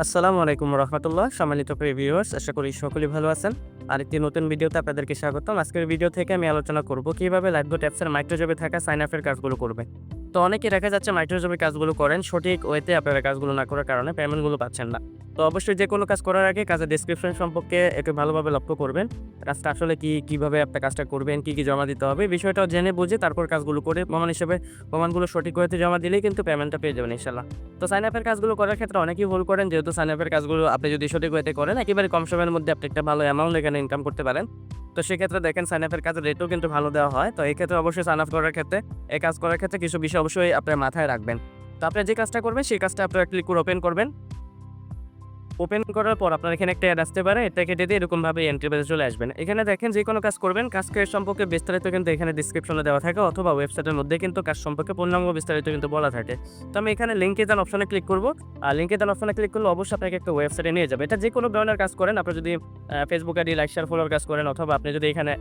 আসসালামু আলাইকুম রহমতুল্লাহ, সম্মানিত ভিউয়ার্স আশা করি সকলেই ভালো আছেন। আর একটি নতুন ভিডিওতে আপনাদেরকে স্বাগতম। আজকের ভিডিও থেকে আমি আলোচনা করব কীভাবে লাইভবোট অ্যাপসের মাইক্রোজবে থাকা সাইন আপের কাজগুলো করবে তো অনেকে দেখা যাচ্ছে মাইক্রোজবে কাজগুলো করেন, সঠিক ওয়েতে আপনারা কাজগুলো না করার কারণে পেমেন্টগুলো পাচ্ছেন না। তো অবশ্যই যে কোনো কাজ করার আগে কাজের ডিসক্রিপশন সম্পর্কে একটু ভালোভাবে লক্ষ্য করবেন, কাজটা আসলে কি, কীভাবে আপনি কাজটা করবেন, কি কি জমা দিতে হবে, বিষয়টাও জেনে বুঝে তারপর কাজগুলো করে প্রমাণ হিসেবে প্রমাণগুলো সঠিক ওয়েতে জমা দিলেই কিন্তু পেমেন্টটা পেয়ে যাবেন ইনশাল্লাহ তো সাইন আপের কাজগুলো করার ক্ষেত্রে অনেকেই ভুল করেন, যেহেতু সাইন আপের কাজগুলো আপনি যদি সঠিক ওয়েতে করেন, একেবারে কম সময়ের মধ্যে আপনি একটা ভালো অ্যামাউন্ট এখানে ইনকাম করতে পারেন। তো সেক্ষেত্রে দেখেন সাইন আপের কাজের রেটও কিন্তু ভালো দেওয়া হয়। তো এই ক্ষেত্রে অবশ্যই সাইন আপ করার ক্ষেত্রে, এই কাজ করার ক্ষেত্রে কিছু বিষয় অবশ্যই আপনার মাথায় রাখবেন। তো আপনি যে কাজটা করবেন, সেই কাজটা আপনারা ক্লিক করে ওপেন করবেন। ওপেন করার পর আপনার এখানে একটা অ্যাড আসতে পারে, এটা কেটে দিয়ে এরকমভাবে এন্ট্রি পেজে চলে আসবেন। এখানে দেখেন যে কোনো কাজ করবেন কাজের সম্পর্কে বিস্তারিত কিন্তু এখানে ডিসক্রিপশনে দেওয়া থাকে, অথবা ওয়েবসাইটের মধ্যে কিন্তু কাজ সম্পর্কে পূর্ণাঙ্গ বিস্তারিত কিন্তু বলা থাকে। তো আমি এখানে লিঙ্কে দেন অপশনে ক্লিক করব, আর লিঙ্কে দেন অপশনে ক্লিক করলে অবশ্যই আপনাকে একটা ওয়েবসাইটে নিয়ে যাবে। এটা যে কোনো ধরনের কাজ করেন আপনি যদি Facebook ID like share follower কাজ করেন, অথবা আপনি যদি এখানে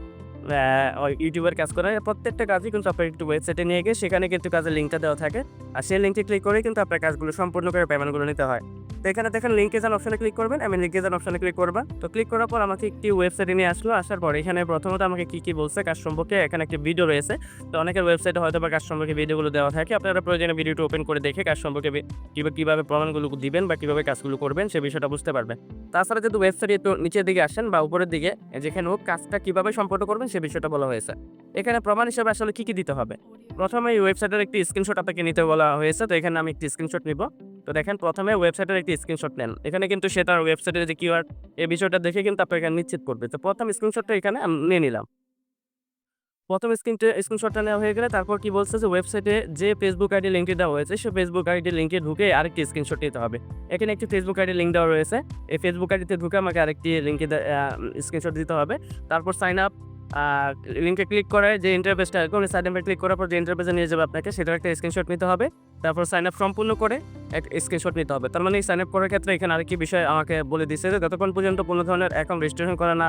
ইউটিউবের কাজ করে। প্রত্যেকটা কাজই কিন্তু আপনার একটু ওয়েবসাইটে নিয়ে গিয়ে সেখানে কিন্তু কাজের লিঙ্কটা দেওয়া থাকে। আর সেই লিঙ্কে ক্লিক করে কিন্তু আপনার কাজগুলো সম্পূর্ণ করে পেমেন্টগুলো নিতে হয়। তো এখানে দেখেন লিঙ্কে যান অপশনে ক্লিক করবেন আমি লিঙ্কে যান অপশনে ক্লিক করবা তো ক্লিক করার পর আমাকে একটি ওয়েবসাইটে নিয়ে আসলো, আসার পর এখানে প্রথমত আমাকে কি কি বলছে, কাজ সম্পর্কে এখানে একটি ভিডিও রয়েছে। তো অনেকের ওয়েবসাইটে হয়তো বা কাজ সম্পর্কে ভিডিওগুলো দেওয়া থাকে, আপনারা প্রয়োজনে ভিডিওটি ওপেন করে দেখে কাজ সম্পর্কে কীভাবে কীভাবে প্রমাণগুলো দিবেন বা কীভাবে কাজগুলো করবেন সে বিষয়টা বুঝতে পারবেন। তাছাড়া যেহেতু ওয়েবসাইট একটু নিচের দিকে আসেন বা উপরের দিকে যেখানে হোক কাজটা কীভাবে সম্পন্ন করবেন সে বিষয়টা বলা হয়েছে। এখানে প্রমাণ হিসেবে আসলে কী কী দিতে হবে? প্রথমে এই ওয়েবসাইটের একটি স্ক্রিনশট আপনাকে নিতে বলা হয়েছে, তো এখানে আমি একটি স্ক্রিনশট নিব। তো দেখেন প্রথমে ওয়েবসাইটের একটি স্ক্রিনশট নেন। এখানে কিন্তু সেটার ওয়েবসাইটের যে কিউআর এই বিষয়টা দেখে কিন্তু আপনাকে নিশ্চিত করবে তো প্রথম স্ক্রিনশটটা এখানে আমি নিয়ে নিলাম। প্রথম স্ক্রিনটা স্ক্রিনশটটা নেওয়া হয়ে গেলে তারপর কি বলছে যে ওয়েবসাইটে যে ফেসবুক আইডি লিঙ্কটি দেওয়া হয়েছে সেই ফেসবুক আইডি লিঙ্কে ঢুকে আরেকটি স্ক্রিনশট নিতে হবে। এখানে একটি ফেসবুক আইডি লিঙ্ক দেওয়া রয়েছে। এই ফেসবুক আইডিতে ঢুকে আমাকে আরেকটি লিঙ্কে স্ক্রিনশট দিতে হবে। তারপর সাইন আপ লিঙ্কে ক্লিক করে যে ইন্টারফেসটা কোন সাইড ক্লিক করার পর যে ইন্টারফেসে নিয়ে যাবে আপনাকে, সেটার একটা স্ক্রিনশট নিতে হবে। তারপর সাইন আপ সম্পূর্ণ করে এক স্ক্রিনশট নিতে হবে। তার মানে সাইন আপ করার ক্ষেত্রে এখানে আরেকটি বিষয় আমাকে বলে দিচ্ছে যে, যতক্ষণ পর্যন্ত কোনো ধরনের অ্যাকাউন্ট রেজিস্ট্রেশন করা না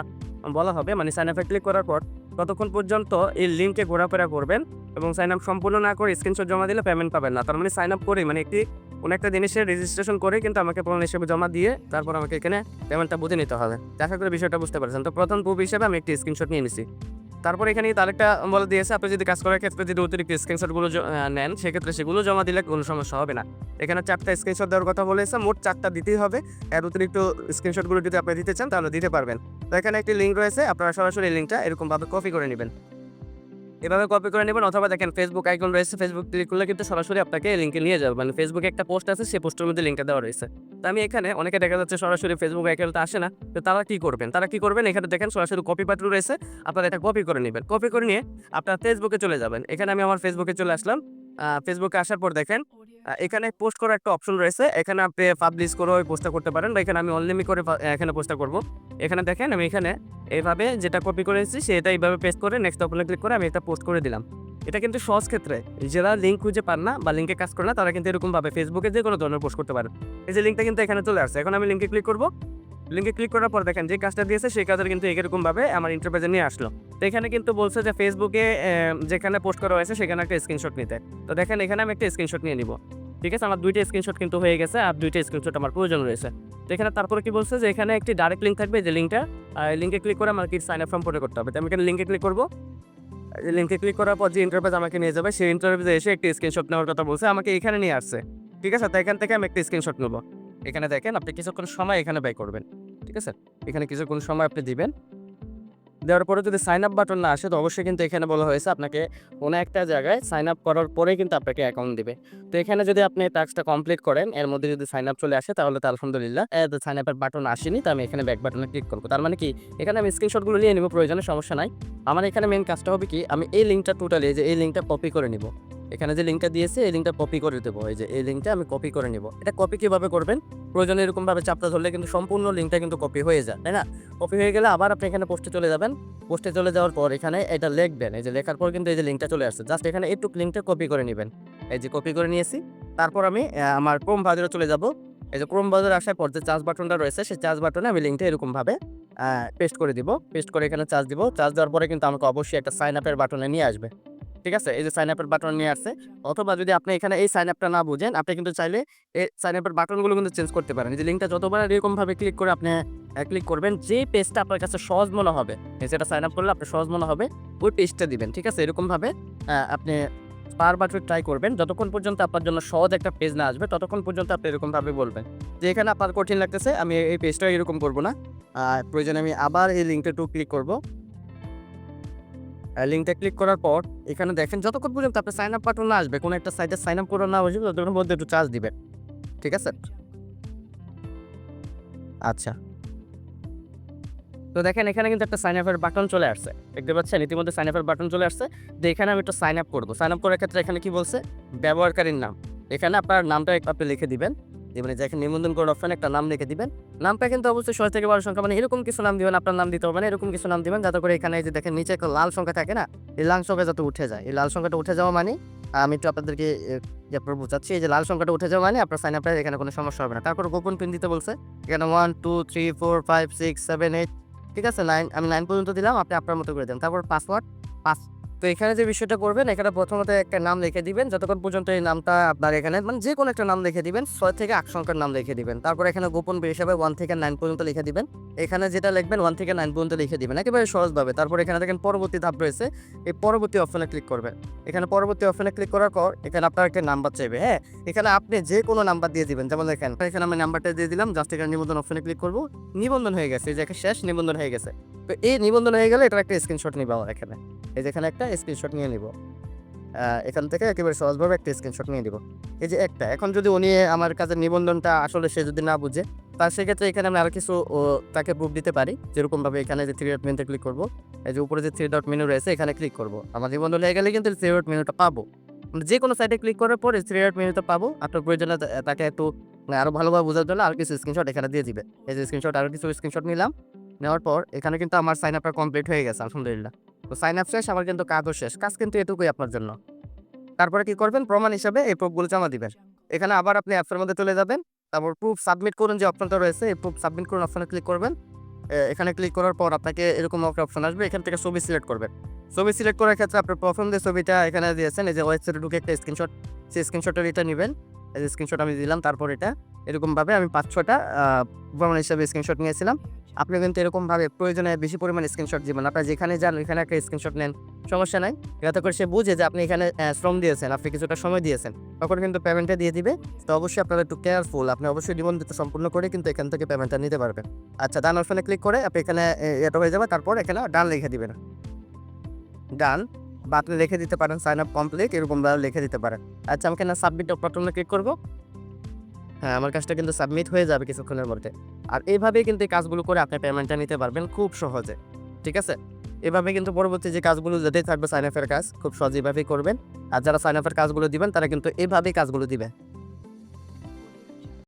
বলা হবে মানে সাইন আপে ক্লিক করার পর ততক্ষণ পর্যন্ত এই লিঙ্কে ঘোরাফেরা করবেন এবং সাইন আপ সম্পূর্ণ না করে স্ক্রিনশট জমা দিলে পেমেন্ট পাবেন না। তার মানে সাইন আপ করে মানে একটি, কোনো একটা জিনিসের রেজিস্ট্রেশন করে কিন্তু আমাকে প্রমাণ হিসেবে জমা দিয়ে তারপর আমাকে এখানে পেমেন্টটা বুঝে নিতে হবে। আশা করি বিষয়টা বুঝতে পারছেন। তো প্রথম প্রুফ হিসেবে আমি একটি স্ক্রিনশট নিয়ে নিছি। তারপর এখানে তারিখটা বলে দিয়েছে, আপনি যদি কাজ করার ক্ষেত্রে যদি অতিরিক্ত স্ক্রিনশটগুলো নেন, সেক্ষেত্রে সেগুলো জমা দিলে কোনো সমস্যা হবে না। এখানে চারটা স্ক্রিনশট দেওয়ার কথা বলেছে, মোট চারটা দিতেই হবে। এর অতিরিক্ত স্ক্রিনশটগুলো যদি আপনি দিতে চান, তাহলে দিতে পারবেন। তো এখানে একটি লিঙ্ক রয়েছে, আপনারা সরাসরি লিঙ্কটা এরকমভাবে কপি করে নেবেন। এভাবে কপি করে নেবেন অথবা দেখেন ফেসবুক আইকন রয়েছে ফেসবুক ক্লিক করলে কিন্তু সরাসরি আপনাকে লিঙ্কে নিয়ে যাবে। মানে ফেসবুকে একটা পোস্ট আছে, সেই পোস্টের মধ্যে লিঙ্কটা দেওয়া রয়েছে। তো আমি এখানে অনেকে দেখা যাচ্ছে সরাসরি ফেসবুক আইকনটা আসে না, তো তারা কি করবেন? তারা কি করবেন? এখানে দেখেন সরাসরি কপি পাত্র রয়েছে, আপনারা এটা কপি করে নেবেন। কপি করে নিয়ে আপনার ফেসবুকে চলে যাবেন। এখানে আমি আমার ফেসবুকে চলে আসলাম। ফেসবুকে আসার পর দেখেন এখানে পোস্ট করার একটা অপশন রয়েছে। এখানে আপনি পাবলিশ করে ওই পোস্টটা করতে পারেন বা এখানে আমি অনলিমি করে এখানে পোস্টটা করব। এখানে দেখেন আমি এখানে এইভাবে যেটা কপি করেছি সেটা এইভাবে পেস্ট করে নেক্সট অপশনে ক্লিক করে আমি এটা পোস্ট করে দিলাম। এটা কিন্তু সহজ ক্ষেত্রে। যারা লিঙ্ক খুঁজে পান না বা লিঙ্কে কাজ করে না, তারা কিন্তু এরকমভাবে ফেসবুকে যে কোনো ধরনের পোস্ট করতে পারে এই যে লিঙ্কটা কিন্তু এখানে চলে আসছে। এখন আমি লিঙ্কে ক্লিক করব। লিঙ্কে ক্লিক করার পর দেখেন, যে কাজটা দিয়েছে সেই কাজের কিন্তু এরকমভাবে আমার ইন্টারপেজে নিয়ে আসলো। তো এখানে কিন্তু বলছে যে ফেসবুকে যেখানে পোস্ট করা হয়েছে সেখানে একটা স্ক্রিনশট নিতে। তো দেখেন, এখানে আমি একটা স্ক্রিনশট নিয়ে নিব। ঠিক আছে? আমার দুইটা স্ক্রিনশট কিন্তু হয়ে গেছে আর দুইটা স্ক্রিনশট আমার প্রয়োজন রয়েছে। তো এখানে তারপরে কি বলছে যে এখানে একটি ডাইরেক্ট লিঙ্ক থাকবে, যে লিঙ্কটা লিঙ্কে ক্লিক করে আমাকে সাইন আপ ফর্ম পূরণ করতে হবে। তো আমি এখানে লিঙ্কে ক্লিক করব। লিঙ্কে ক্লিক করার পর যে ইন্টারফেস আমাকে নিয়ে যাবে, সেই ইন্টারফেসে এসে একটি স্ক্রিনশট নেওয়ার কথা বলছে, আমাকে এখানে নিয়ে আসছে। ঠিক আছে? তো এখান থেকে আমি একটা স্ক্রিনশট নেব। এখানে দেখেন, আপনি কিছুক্ষণ সময় এখানে ব্যয় করবেন। ঠিক আছে? এখানে কিছুক্ষণ সময় আপনি দিবেন। দেওয়ার পরে যদি সাইন আপ বাটন না আসে, তো অবশ্যই কিন্তু এখানে বলা হয়েছে আপনাকে কোনো একটা জায়গায় সাইন আপ করার পরে কিন্তু আপনাকে অ্যাকাউন্ট দিবে। তো এখানে যদি আপনি টাস্কটা কমপ্লিট করেন, এর মধ্যে যদি সাইন আপ চলে আসে, তাহলে তো আলহামদুলিল্লাহ সাইন আপের বাটন আসেনি, তো আমি এখানে ব্যাক বাটনে ক্লিক করব। তার মানে কি? এখানে আমি স্ক্রিনশটগুলো নিয়ে নিব, প্রয়োজনে সমস্যা নাই। আমার এখানে মেন কাজটা হবে কি? আমি এই লিঙ্কটা টোটালি যে এই লিঙ্কটা কপি করে নিব। এখানে যে লিঙ্কটা দিয়েছে, এই লিঙ্কটা কপি করে দেবো। এই যে, এই লিঙ্কটা আমি কপি করে নিব। এটা কপি কীভাবে করবেন? প্রয়োজনে এরকমভাবে চাপটা ধরলে কিন্তু সম্পূর্ণ লিঙ্কটা কিন্তু কপি হয়ে যায়, তাই না? কপি হয়ে গেলে আবার আপনি এখানে পোস্টে চলে যাবেন। পোস্টে চলে যাওয়ার পর এখানে এটা লিখবেন। এই যে, লেখার পর কিন্তু এই যে লিঙ্কটা চলে আসছে। জাস্ট এখানে একটু লিঙ্কটা কপি করে নেবেন। এই যে কপি করে নিয়েছি। তারপর আমি আমার ক্রোম ব্রাউজারে চলে যাব। এই যে ক্রোম ব্রাউজারে আসার পর যে চার্জ বাটনটা রয়েছে, সেই চার্জ বাটনে আমি লিঙ্কটা এরকমভাবে পেস্ট করে দিব। পেস্ট করে এখানে চার্জ দিব। চার্জ দেওয়ার পরে কিন্তু আমাকে অবশ্যই একটা সাইন আপের বাটনে নিয়ে আসবে। ঠিক আছে? এই যে সাইন আপের বাটন নিয়ে আসছে। অথবা যদি আপনি এখানে এই সাইন আপটা না বুঝেন, আপনি কিন্তু চাইলে এই সাইন আপের বাটনগুলো কিন্তু চেঞ্জ করতে পারেন। যে লিঙ্কটা যতবার এরকমভাবে ক্লিক করে আপনি ক্লিক করবেন, যে পেজটা আপনার কাছে সহজ মনে হবে যেটা সাইন আপ করলে আপনার সহজ মনে হবে, ওই পেজটা দিবেন, ঠিক আছে? এরকমভাবে আপনি বারবার ট্রাই করবেন। যতক্ষণ পর্যন্ত আপনার জন্য সহজ একটা পেজ না আসবে, ততক্ষণ পর্যন্ত আপনি এরকমভাবে বলবেন যে, এখানে আপনার কঠিন লাগতেছে, আমি এই পেজটা এরকম করব না। প্রয়োজনে আমি আবার এই লিঙ্কটা একটু ক্লিক করব। লিঙ্কটা ক্লিক করার পর, এখানে দেখেন যতক্ষণ পর্যন্ত আপনার সাইন আপ বাটন না আসবে, কোনো একটা সাইটে সাইন আপ করে না আসবে ততক্ষণ মধ্যে একটু চার্জ দিবেন। ঠিক আছে? আচ্ছা। তো দেখেন, এখানে কিন্তু একটা সাইন আপের বাটন চলে আসছে। দেখতে পাচ্ছেন? ইতিমধ্যে সাইন আপের বাটন চলে আসছে। তো এখানে আমি একটু সাইন আপ করব। সাইন আপ করার ক্ষেত্রে এখানে কি বলছে? ব্যবহারকারীর নাম। এখানে আপনার নামটা আপনি লিখে দিবেন। মানে যেখানে নিবন্ধন করার অপশন একটা নাম লিখে দিবেন। নামটা কিন্তু অবশ্যই ছয় থেকে বারো সংখ্যা মানে এরকম কিছু নাম দিবেন, আপনার নাম দিতে হবে এরকম কিছু নাম দিবেন, যাতে করে এখানে যে দেখেন, নিচে একটা লাল সংখ্যা থাকে না, এই লাল সংখ্যা যাতে উঠে যায়। এই লাল সংখ্যাটা উঠে যাওয়া মানে আমি একটু আপনাদেরকে আপনার বোঝাচ্ছি, এই যে লাল সংখ্যাটা উঠে যাওয়া মানে আপনার সাইন আপের এখানে কোনো সমস্যা হবে না। তারপর গোপন পিন দিতে বলছে, এখানে one two three four five six seven eight ঠিক আছে? নাইন আমি নাইন পর্যন্ত দিলাম, আপনি আপনার মতো করে দেন। তারপর পাসওয়ার্ড পাস তো এখানে যে বিষয়টা করবেন, এখানে প্রথমত একটা নাম লিখে দিবেন। যতক্ষণ পর্যন্ত এই নামটা আপনার এখানে মানে যে কোনো একটা নাম লিখে দিবেন, ছয় থেকে আট সংখ্যার নাম লিখে দিবেন। তারপর এখানে গোপন হিসাবে ওয়ান থেকে নাইন পর্যন্ত লিখে দিবেন। এখানে যেটা লিখবেন ওয়ান থেকে নাইন পর্যন্ত লিখে দিবেন। একেবারে সহজভাবে। তারপর এখানে দেখেন পরবর্তী ধাপ রয়েছে। এই পরবর্তী অপশনে ক্লিক করবেন। এখানে পরবর্তী অপশনে ক্লিক করার পর, এখানে আপনার একটা নাম্বার চাইবে হ্যাঁ? এখানে আপনি যে কোনো নাম্বার দিয়ে দিবেন। যেমন দেখেন, এখানে আমি নাম্বারটা দিয়ে দিলাম জাস্ট এখানে নিবন্ধন অপশনে ক্লিক করব। নিবন্ধন হয়ে গেছে যে শেষ নিবন্ধন হয়ে গেছে। তো এই নিবন্ধন হয়ে গেলে এটার একটা স্ক্রিনশট নিব আমার এখানে। এই যেখানে একটা স্ক্রিনশট নিয়ে নিব। এখান থেকে একেবারে সহজভাবে একটা স্ক্রিনশট নিয়ে নিব। এই যে একটা, এখন যদি উনি আমার কাছে নিবন্ধনটা আসলে সে যদি না বুঝে তার সেক্ষেত্রে এখানে আমি আরও কিছু তাকে প্রুফ দিতে পারি যেরকমভাবে এখানে যে থ্রি ডট মেনুতে ক্লিক করব, এই যে উপরে যে থ্রি ডট মেনু রয়েছে এখানে ক্লিক করব। আমার নিবন্ধন হয়ে গেলে কিন্তু থ্রি ডট মেনুটা পাবো। যে কোনো সাইটে ক্লিক করার পরে থ্রি ডট মেনুতে পাবো। আপনার প্রয়োজনে তাকে একটু মানে আরও ভালোভাবে বোঝার জন্য আর কিছু স্ক্রিনশট এখানে দিয়ে দিবে। এই যে স্ক্রিনশট আরও কিছু স্ক্রিনশট নিলাম। নেওয়ার পর এখানে কিন্তু আমার সাইন আপটা কমপ্লিট হয়ে গেছে, আলহামদুলিল্লাহ। তো সাইন আপ শেষ, আমার কিন্তু কাজও শেষ। কাজ কিন্তু এটুকুই আপনার জন্য। তারপরে কি করবেন? প্রমাণ হিসাবে এই প্রুফগুলো জমা দিবেন। এখানে আবার আপনি অ্যাপসের মধ্যে চলে যাবেন। তারপর প্রুফ সাবমিট করুন যে অপশনটা রয়েছে, এই প্রুফ সাবমিট করুন অপশনে ক্লিক করবেন। এখানে ক্লিক করার পর আপনাকে এরকম একটা অপশন আসবে। এখান থেকে ছবি সিলেক্ট করবেন। ছবি সিলেক্ট করার ক্ষেত্রে আপনার প্রথম যে ছবিটা এখানে দিয়েছেন, এই যে ওয়েবসাইটে ঢুকে একটা স্ক্রিনশট সেই স্ক্রিনশটের এটা নেবেন। এই স্ক্রিনশট আমি দিলাম, তারপর এটা এরকমভাবে আমি পাঁচ ছটা প্রমাণ হিসাবে স্ক্রিনশট নিয়েছিলাম। আপনি কিন্তু এরকমভাবে প্রয়োজনে বেশি পরিমাণে স্ক্রিনশট দিবেন। আপনার যেখানে যান, ওইখানে একটা স্ক্রিনশট নেন। সমস্যা নাই। যাতে করে সে বুঝে যে আপনি এখানে শ্রম দিয়েছেন, আপনি কিছুটা সময় দিয়েছেন। তখন কিন্তু পেমেন্টটা দিয়ে দিবে। তো অবশ্যই আপনারা একটু কেয়ারফুল আপনি অবশ্যই নিবন্ধিত সম্পূর্ণ করে কিন্তু এখান থেকে পেমেন্টটা নিতে পারবেন। আচ্ছা ডান অপশনে ক্লিক করে আপনি এখানে এটা হয়ে যাবে। তারপর এখানে ডান লিখে দিবেন। ডান বা আপনি লিখে দিতে পারেন সাইন আপ কমপ্লিট এরকম ভাবে লিখে দিতে পারেন। আচ্ছা আমি এখানে সাবমিট বাটনে ক্লিক করব। হ্যাঁ আমার কাজটা কিন্তু সাবমিট হয়ে যাবে কিছুক্ষণের মধ্যে। আর এইভাবেই কিন্তু এই কাজগুলো করে আপনি পেমেন্টটা নিতে পারবেন খুব সহজে, ঠিক আছে? এভাবে কিন্তু পরবর্তী যে কাজগুলো যেতেই থাকবে সাইন আপের কাজ, খুব সহজে এভাবেই করবেন। আর যারা সাইন আপের কাজগুলো দিবেন, তারা কিন্তু এভাবেই কাজগুলো দিবে।